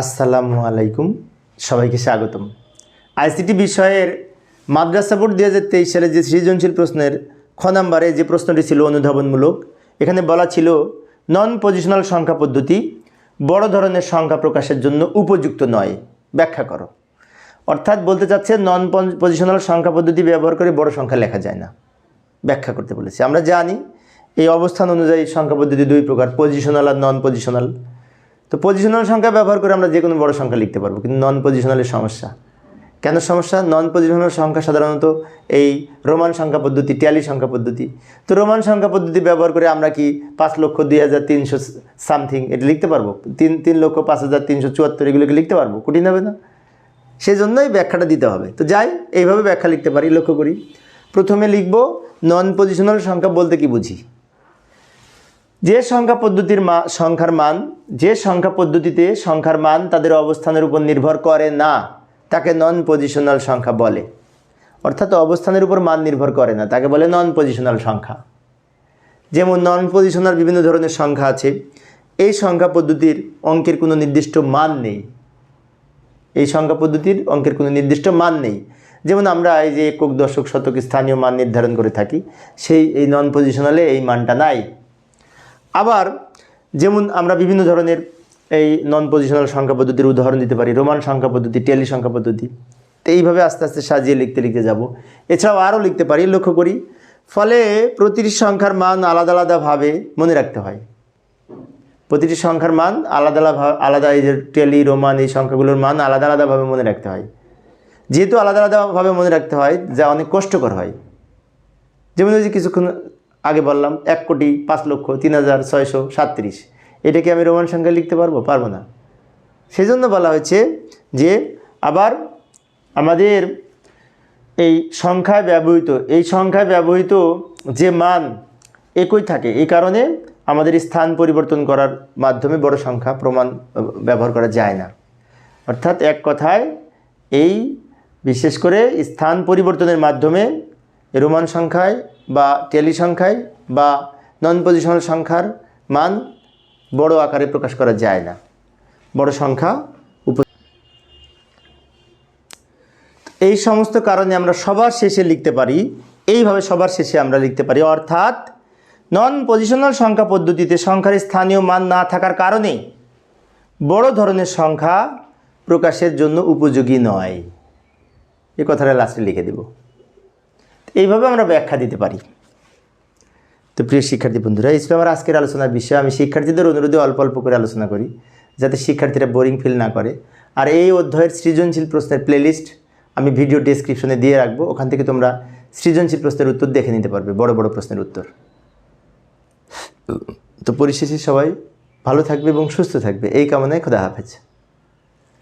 আসসালামু আলাইকুম। সবাইকে স্বাগতম। আইসিটি বিষয়ের মাদ্রাসা বোর্ড দু হাজার তেইশ সালে যে সৃজনশীল প্রশ্নের খ নাম্বারে যে প্রশ্নটি ছিল অনুধাবনমূলক, এখানে বলা ছিল নন পজিশনাল সংখ্যা পদ্ধতি বড় ধরনের সংখ্যা প্রকাশের জন্য উপযুক্ত নয়। ব্যাখ্যা করো। অর্থাৎ বলতে চাচ্ছে নন পজিশনাল সংখ্যা পদ্ধতি ব্যবহার করে বড় সংখ্যা লেখা যায় না। ব্যাখ্যা করতে বলেছি। আমরা জানি এই অবস্থান অনুযায়ী সংখ্যা পদ্ধতি দুই প্রকার পজিশনাল আর নন পজিশনাল তো পজিশনাল সংখ্যা ব্যবহার করে আমরা যে কোনো বড় সংখ্যা লিখতে পারব, কিন্তু নন পজিশনালের সমস্যা। কেন সমস্যা? নন পজিশনাল সংখ্যা সাধারণত এই রোমান সংখ্যা পদ্ধতি, ট্যালি সংখ্যা পদ্ধতি। তো রোমান সংখ্যা পদ্ধতি ব্যবহার করে আমরা কি পাঁচ লক্ষ দুই হাজার তিনশো সামথিং এটা লিখতে পারব? তিন তিন লক্ষ পাঁচ হাজার তিনশো চুয়াত্তর এগুলোকে লিখতে পারব? কঠিন হবে না? সেই জন্যই ব্যাখ্যাটা দিতে হবে। তো যাই, এইভাবে ব্যাখ্যা লিখতে পারি, লক্ষ্য করি। প্রথমে লিখব নন পজিশনাল সংখ্যা বলতে কি বুঝি? যে সংখ্যা পদ্ধতির মা, সংখ্যার মান, যে সংখ্যা পদ্ধতিতে সংখ্যার মান তাদের অবস্থানের উপর নির্ভর করে না, তাকে নন পজিশনাল সংখ্যা বলে। অর্থাৎ অবস্থানের উপর মান নির্ভর করে না, তাকে বলে নন পজিশনাল সংখ্যা। যেমন নন পজিশনাল বিভিন্ন ধরনের সংখ্যা আছে, এই সংখ্যা পদ্ধতির অঙ্কের কোনো নির্দিষ্ট মান নেই। এই সংখ্যা পদ্ধতির অঙ্কের কোনো নির্দিষ্ট মান নেই। যেমন আমরা এই যে একক দশক শতক স্থানীয় মান নির্ধারণ করে থাকি, সেই এই নন পজিশনালে এই মানটা নাই। আবার যেমন আমরা বিভিন্ন ধরনের এই নন পজিশনাল সংখ্যা পদ্ধতির উদাহরণ দিতে পারি, রোমান সংখ্যা পদ্ধতি, টেলি সংখ্যা পদ্ধতি। তো এইভাবে আস্তে আস্তে সাজিয়ে লিখতে লিখতে যাব। এছাড়াও আরও লিখতে পারি, লক্ষ্য করি, ফলে প্রতিটি সংখ্যার মান আলাদা আলাদাভাবে মনে রাখতে হয়। প্রতিটি সংখ্যার মান আলাদা আলাদা আলাদা এই যে টেলি, রোমান এই সংখ্যাগুলোর মান আলাদা আলাদাভাবে মনে রাখতে হয়। যেহেতু আলাদা আলাদাভাবে মনে রাখতে হয়, যা অনেক কষ্টকর হয়। যেমন ওই যে কিছুক্ষণ আগে বললাম এক কোটি পাঁচ লক্ষ তিন হাজার ছয়শো সাতত্রিশ। এটাকে আমি রোমান সংখ্যায় লিখতে পারব? পারব না। সেজন্য বলা হয়েছে যে আবার আমাদের এই সংখ্যায় ব্যবহৃত, এই সংখ্যায় ব্যবহৃত যে মান একই থাকে, এই কারণে আমাদের স্থান পরিবর্তন করার মাধ্যমে বড় সংখ্যা প্রমাণ ব্যবহার করা যায় না। অর্থাৎ এক কথায় এই, বিশেষ করে স্থান পরিবর্তনের মাধ্যমে রোমান সংখ্যায় বা টেলি সংখ্যায় বা নন পজিশনাল সংখ্যার মান বড় আকারে প্রকাশ করা যায় না। বড় সংখ্যা এই সমস্ত কারণে আমরা সবার শেষে লিখতে পারি, এইভাবে সবার শেষে আমরা লিখতে পারি, অর্থাৎ নন পজিশনাল সংখ্যা পদ্ধতিতে সংখ্যার স্থানীয় মান না থাকার কারণে বড় ধরনের সংখ্যা প্রকাশের জন্য উপযোগী নয়। এই কথাটা লাস্টে লিখে দেব। এইভাবে আমরা ব্যাখ্যা দিতে পারি। তো প্রিয় শিক্ষার্থী বন্ধুরা, এই আমার আজকের আলোচনার বিষয়। আমি শিক্ষার্থীদের অনুরোধে অল্প অল্প করে আলোচনা করি, যাতে শিক্ষার্থীরা বোরিং ফিল না করে। আর এই অধ্যায়ের সৃজনশীল প্রশ্নের প্লেলিস্ট আমি ভিডিও ডেসক্রিপশনে দিয়ে রাখব। ওখান থেকে তোমরা সৃজনশীল প্রশ্নের উত্তর দেখে নিতে পারবে, বড় বড় প্রশ্নের উত্তর। তো পরিশেষে সবাই ভালো থাকবে এবং সুস্থ থাকবে। এই কামনায় খোদা হাফেজ।